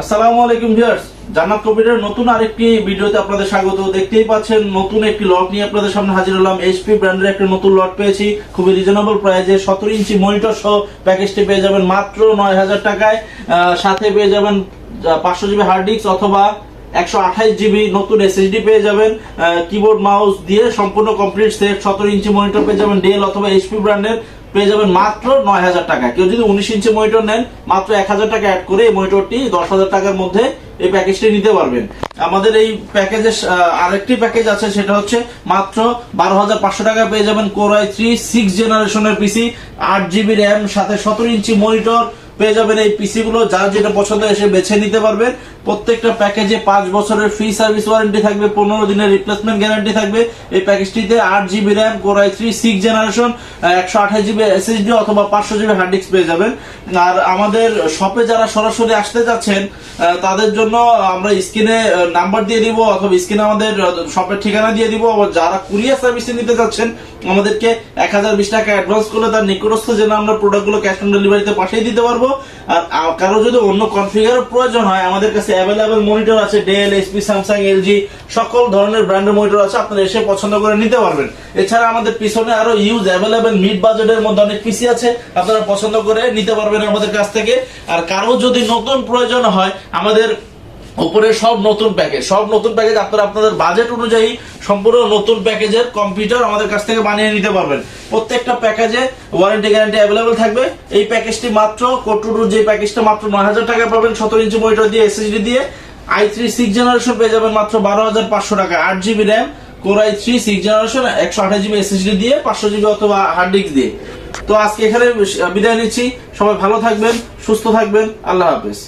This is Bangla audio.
আসসালামু আলাইকুম ভিউয়ার্স, জান্নাত কম্পিউটার নতুন আরেকটি ভিডিওতে আপনাদের স্বাগত। দেখতেই পাচ্ছেন নতুন একটি লট নিয়ে আপনাদের সামনে হাজির হলাম। এইচপি ব্র্যান্ডের একটা নতুন লট পেয়েছি। খুবই রিজনেবল প্রাইসে সতেরো ইঞ্চি মনিটর সহ প্যাকেজটি পেয়ে যাবেন মাত্র নয় হাজার টাকায়। সাথে পেয়ে যাবেন পাঁচশো জিবি হার্ড ডিস্ক অথবা একশো আঠাইশ জিবি নতুন এসএসডি পেয়ে যাবেন। কিবোর্ড মাউস দিয়ে সম্পূর্ণ কমপ্লিট সেট সতেরো ইঞ্চি মনিটর পেয়ে যাবেন ডেল অথবা এইচপি ব্র্যান্ডের পেয়ে যাবেন মাত্র নয় হাজার টাকা। কেউ যদি উনিশ ইঞ্চি মনিটর নেন, মাত্র এক হাজার টাকা অ্যাড করে এই মনিটরটি দশ হাজার টাকার মধ্যে এই প্যাকেজটি নিতে পারবেন। আমাদের এই প্যাকেজের আরেকটি প্যাকেজ আছে, সেটা হচ্ছে মাত্র বারো হাজার পাঁচশো টাকা পেয়ে যাবেন কোরআই থ্রি সিক্স জেনারেশনের পিসি আট জিবি র্যাম সাথে সতেরো ইঞ্চি মনিটর পেয়ে যাবেন এই পিসি গুলো যার যেটা পছন্দ এসে বেছে নিতে পারবেন প্রত্যেকটা প্যাকেজে পাঁচ বছরের ফ্রি সার্ভিস ওয়ারেন্টি থাকবে, পনেরো দিনের রিপ্লেসমেন্ট গ্যারান্টি থাকবে। এই প্যাকেজটিতে আট GB RAM core i three six generation একশো আঠাশ জিবি এসএসডি অথবা পাঁচশো জিবি হার্ড ডিস্ক পেয়ে যাবেন। আর আমাদের শপে যারা সরাসরি আসতে যাচ্ছেন তাদের জন্য আমরা স্ক্রিনে নাম্বার দিয়ে দিব অথবা স্ক্রিনে আমাদের শপের ঠিকানা দিয়ে দিব। যারা কুরিয়ার সার্ভিসে নিতে যাচ্ছেন, আমাদেরকে এক হাজার বিশ টাকা অ্যাডভান্স করলে তার নিকটস্থ যেন আমরা প্রোডাক্টগুলো ক্যাশ অন ডেলিভারিতে পাঠিয়ে দিতে পারব। আর কারও যদি অন্য কনফিগারের প্রয়োজন হয়, আমাদের কাছে অ্যাভেলেবেল মনিটর আছে ডেল এসপি স্যামসাং এলজি সকল ধরনের ব্র্যান্ডের মনিটর আছে, আপনারা এসে পছন্দ করে নিতে পারবেন। এছাড়া আমাদের পিছনে আরও ইউজ অ্যাভেলেবেল মিড বাজেটের মধ্যে অনেক পিসি আছে, আপনারা পছন্দ করে নিতে পারবেন আমাদের কাছ থেকে। আর কারও যদি নতুন প্রয়োজন হয়, আমাদের উপরে সব নতুন প্যাকেজ। সব নতুন প্যাকেজ আপনারা আপনাদের বাজেট অনুযায়ী সম্পূর্ণ নতুন প্যাকেজের কম্পিউটার আমাদের কাছ থেকে বানিয়ে নিতে পারবেন। প্রত্যেকটা প্যাকেজে ওয়ারেন্টি গ্যারান্টি অ্যাভেলেবেল থাকবে। এই প্যাকেজটি মাত্র কোটুরুর যে প্যাকেজটা মাত্র নয় হাজার টাকায় পাবেন, সতেরো ইঞ্চি মনিটর দিয়ে এসএসডি দিয়ে আই থ্রি সিক্স জেনারেশন পেয়ে যাবেন মাত্র বারো হাজার পাঁচশো টাকা। আট GB RAM core I three six generation একশো আঠাশ জিবি এসএসডি দিয়ে, পাঁচশো জিবি অথবা হার্ড ডিস্ক দিয়ে। তো আজকে এখানে বিদায় নিচ্ছি। সবাই ভালো থাকবেন, সুস্থ থাকবেন। আল্লাহ হাফেজ।